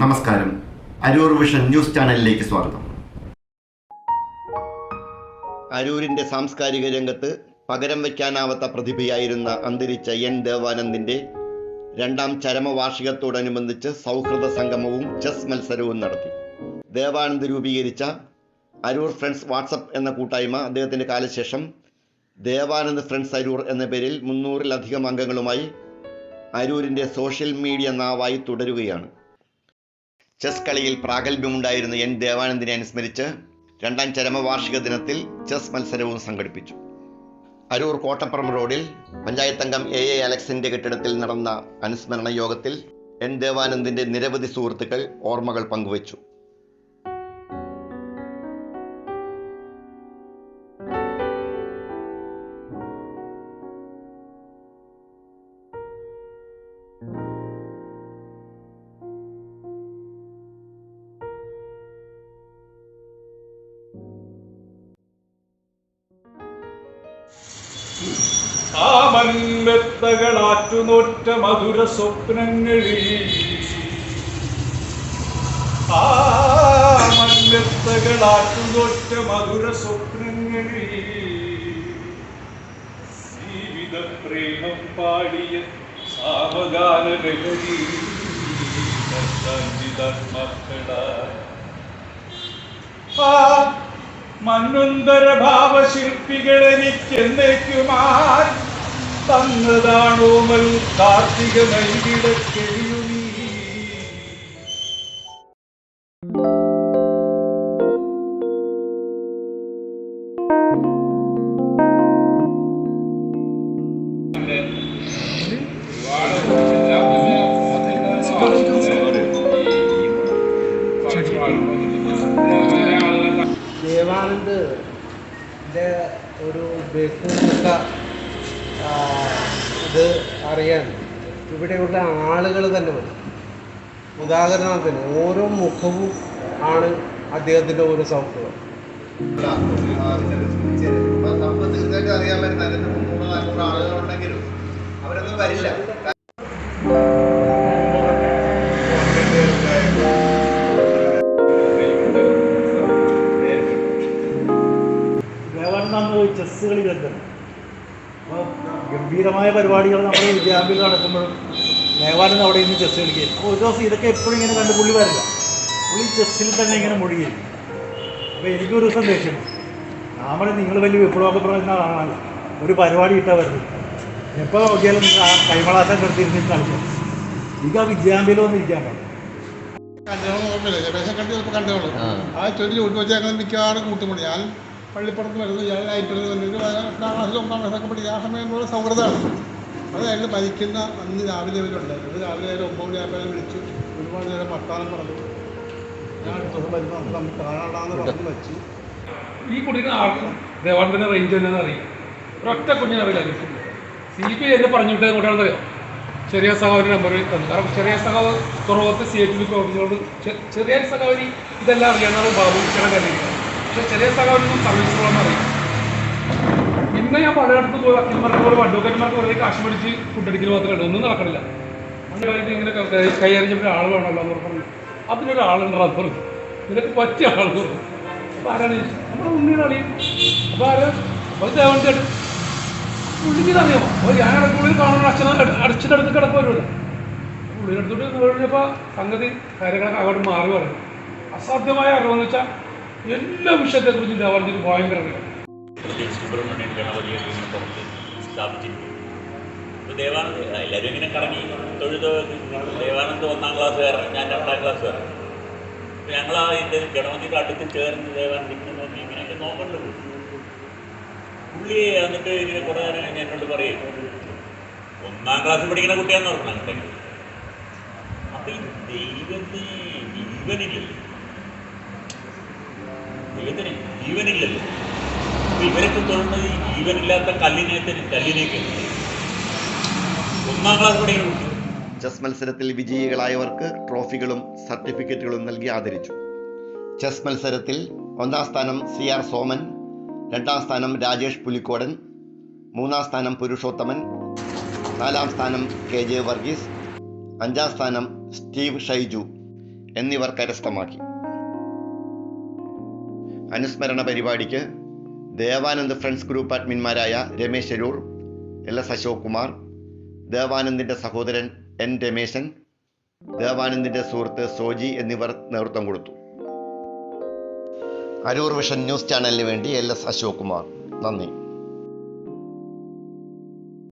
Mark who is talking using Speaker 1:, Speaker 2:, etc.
Speaker 1: നമസ്കാരം. Aroor vision news ചാനലിലേക്ക് സ്വാഗതം.
Speaker 2: അരൂരിന്റെ സാംസ്കാരിക രംഗത്ത് പകരം വയ്ക്കാനാവാത്ത പ്രതിഭയായിരുന്ന അന്തരിച്ച എൻ ദേവാനന്ദിന്റെ രണ്ടാം ചരമവാർഷികത്തോടനുബന്ധിച്ച് സൗഹൃദ സംഗമവും ചെസ് മത്സരവും നടത്തി. ദേവാനന്ദ് രൂപീകരിച്ച അരൂർ ഫ്രണ്ട്സ് വാട്സപ്പ് എന്ന കൂട്ടായ്മ അദ്ദേഹത്തിന്റെ കാലശേഷം ദേവാനന്ദ് ഫ്രണ്ട്സ് അരൂർ എന്ന പേരിൽ മുന്നൂറിലധികം അംഗങ്ങളുമായി അരൂരിന്റെ സോഷ്യൽ മീഡിയ നാവായി തുടരുകയാണ്. ചെസ് കളിയിൽ പ്രാഗൽഭ്യമുണ്ടായിരുന്ന എൻ ദേവാനന്ദിനെ അനുസ്മരിച്ച് രണ്ടാം ചരമവാർഷിക ദിനത്തിൽ ചെസ് മത്സരവും സംഘടിപ്പിച്ചു. അരൂർ കോട്ടപ്പുറം റോഡിൽ പഞ്ചായത്ത് അംഗം എ എ അലക്സിന്റെ കെട്ടിടത്തിൽ നടന്ന അനുസ്മരണ യോഗത്തിൽ എൻ ദേവാനന്ദിന്റെ നിരവധി സുഹൃത്തുക്കൾ ഓർമ്മകൾ പങ്കുവച്ചു.
Speaker 3: ആ മൺമെത്തകളാറ്റുനോറ്റ മധുര സ്വപ്നങ്ങളിൽ. ആ മൺമെത്തകളാറ്റുനോറ്റ മധുര സ്വപ്നങ്ങളിൽ. ജീവിത പ്രേമം പാടിയ സാവധാന ലഹരി ആ മണ്ണുന്തര ഭാവശില്പികൾ എനിക്കെന്നേക്കുമായി തന്നതാണോമൽ കാർത്തിക നൈകിടക്കെഴിയുമീ
Speaker 4: ദേവാനന്ദ് ഒരു ആ, ഇത് അറിയാൻ. ഇവിടെയുള്ള ആളുകൾ തന്നെ മതി ഉദാഹരണത്തിന് ഓരോ മുഖവും ആണ് അദ്ദേഹത്തിന്റെ ഒരു സൗഹൃദം.
Speaker 5: തീർച്ചയായിട്ടും നാനൂറ് ആളുകളുണ്ടെങ്കിലും അവരൊന്നും വരില്ല
Speaker 6: പോയി ചെസ് കളി കണ്ടത് അപ്പോൾ ഗംഭീരമായ പരിപാടികൾ നമ്മൾ ക്യാമ്പിൽ നടക്കുമ്പോഴും ദേവാനന്ദ് അവിടെ നിന്ന് ചെസ് കളിക്കുകയും അപ്പോൾ ഒരു ദിവസം ഇതൊക്കെ എപ്പോഴും ഇങ്ങനെ കണ്ട് പുള്ളി വരില്ല. പുള്ളി ചെസ്സിൽ തന്നെ ഇങ്ങനെ മുഴുകി. അപ്പോൾ എനിക്കൊരു ദിവസം ദേഷ്യം നമ്മൾ നിങ്ങൾ വലിയ വിപ്ലവമൊക്കെ പറയുന്ന ആളാണല്ലോ. ഒരു പരിപാടി ഇട്ടാൽ വരുന്നത്. എപ്പോൾ നോക്കിയാലും ആ കൈമളാശം എടുത്തിരുന്ന് കളിക്കും. ഇത് ആ വിദ്യാമ്പിയിൽ വന്ന് ഇരിക്കാൻ പാടില്ല.
Speaker 7: കണ്ടുകളും ഓർമ്മയില്ല ഏകദേശം കണ്ടു ചിലപ്പോൾ കണ്ടുകളും ആ ചൊല്ലി ഉൾവച്ച് ഞങ്ങൾ മിക്കവാറും കൂട്ടുമ്പോൾ ഞാൻ പള്ളിപ്പുറത്ത് വരുന്ന ഞാൻ നൈറ്റിൽ വന്നിട്ട് എട്ടാം ക്ലാസ്സിലും ഒമ്പതാം ക്ലാസ്സൊക്കെ പഠിക്കുക ആ സമയത്തുള്ള സൗഹൃദമാണ്. അത് അയാൾ മരിക്കുന്ന അന്ന് രാവിലെ അവരുണ്ട് അത് രാവിലെ ഒരു ഒമ്പത് ആയപ്പോൾ വിളിച്ചു ഒരുപാട് നേരം വർത്താനം പറഞ്ഞു. ഞാൻ അടുത്ത ദിവസം വരുമ്പോൾ നമുക്ക് നമുക്ക് കാണാടാന്ന് പറഞ്ഞു വെച്ച്.
Speaker 3: ഈ കുട്ടിക്ക് ആർക്കും ദേവാനന്ദന്റെ റേഞ്ച് തന്നെ അറിയാം. ഒരൊറ്റ കുഞ്ഞിനെ അറിയില്ല സി പി എന്നെ പറഞ്ഞു വിട്ടത് കൊണ്ടാണെന്ന് അറിയാം ചെറിയ സഹോദരി നമ്പർ തന്നു. കാരണം ചെറിയ സഹോദര തുറവത്ത് സി എച്ച് ബി പ്രവർത്തിച്ചുകൊണ്ട് ചെറിയ സഹോദരി ഇതെല്ലാം അറിയാമെന്നാണ് ബാബു ചേട്ടൻ കണ്ടിരിക്കുന്നത് പക്ഷെ ചെറിയ സഹോദരൊന്നും സർവീസ് എന്ന് അറിയാം ഇന്ന് ഞാൻ പലയിടത്ത് പോയി വക്കീൽമാർക്ക് പോലെ അഡ്വക്കേറ്റ്മാർക്ക് കുറേ കാശ് മേടിച്ച് ഫുഡടിക്കൽ മാത്രമേ ഉള്ളൂ. ഒന്നും നടക്കണില്ല. അങ്ങനെ കാര്യത്തിൽ ഇങ്ങനെ കൈയറിഞ്ഞപ്പോൾ ആൾ വേണമല്ലോ എന്ന് പറഞ്ഞു. അതിനൊരാളുണ്ട് അത് പറഞ്ഞു നിനക്ക് പറ്റിയ ആൾ പറഞ്ഞു അപ്പോൾ ആരാണ്? നമ്മുടെ ഉണ്ണിയുടെ അളിയും അപ്പോൾ ആരാ? അപ്പോൾ ദേവൻ ചേട്ടൻ പുള്ളിക്ക് അറിയാമോ? അപ്പോൾ ഞാൻ ഇടയ്ക്കുള്ളിൽ കാണുന്ന അച്ഛനെ അടിച്ചിട്ടടുത്ത് കിടക്കുമല്ലോ പുള്ളിയുടെ അടുത്തോട്ട് കഴിഞ്ഞപ്പോൾ സംഗതി കാര്യങ്ങളൊക്കെ അങ്ങോട്ട് മാറി പറയും അസാധ്യമായ അറിവെന്ന് വെച്ചാൽ എല്ലാ വിഷയത്തെക്കുറിച്ചും ദേവാലയത്തിന് ഭയങ്കര
Speaker 8: സുബ്രഹ്മണ്യൻ ഗണപതിയെ പുറത്ത് ഒന്നാം ക്ലാസ്സുകാരൻ ഞാൻ രണ്ടാം ക്ലാസ്സുകാരൻ ആ ചേർന്ന് പറയും ഒന്നാം ക്ലാസ് പഠിക്കുന്ന കുട്ടിയാന്ന് പറഞ്ഞു. അങ്ങോട്ടേക്ക്. ഈ ദൈവത്തിന് ജീവനില്ലല്ലോ. ദൈവത്തിന് ജീവനില്ലല്ലോ. അപ്പൊ ഇവരൊക്കെ തൊഴുന്നത് ഈ ജീവനില്ലാത്ത കല്ലിനെ തന്നെ കല്ലിനേക്ക് ഒന്നാം ക്ലാസ് പഠിക്കുന്ന
Speaker 2: ചെസ് മത്സരത്തിൽ വിജയികളായവർക്ക് ട്രോഫികളും സർട്ടിഫിക്കറ്റുകളും നൽകി ആദരിച്ചു. ചെസ് മത്സരത്തിൽ ഒന്നാം സ്ഥാനം സി ആർ സോമൻ രണ്ടാം സ്ഥാനം രാജേഷ് പുലിക്കോടൻ മൂന്നാം സ്ഥാനം പുരുഷോത്തമൻ നാലാം സ്ഥാനം കെ ജെ വർഗീസ് അഞ്ചാം സ്ഥാനം സ്റ്റീവ് ഷൈജു എന്നിവർ കരസ്ഥമാക്കി. അനുസ്മരണ പരിപാടിക്ക് ദേവാനന്ദ് ഫ്രണ്ട്സ് ഗ്രൂപ്പ് അഡ്മിന്മാരായ രമേശ് അരൂർ എൽ എസ് അശോക് കുമാർ ദേവാനന്ദിന്റെ സഹോദരൻ എൻ രമേശൻ ദേവാനന്ദിന്റെ സുഹൃത്ത് സോജി എന്നിവർ നേതൃത്വം കൊടുത്തു. അരൂർ വിഷൻ ന്യൂസ് ചാനലിന് വേണ്ടി എൽ എസ് അശോക് കുമാർ. നന്ദി.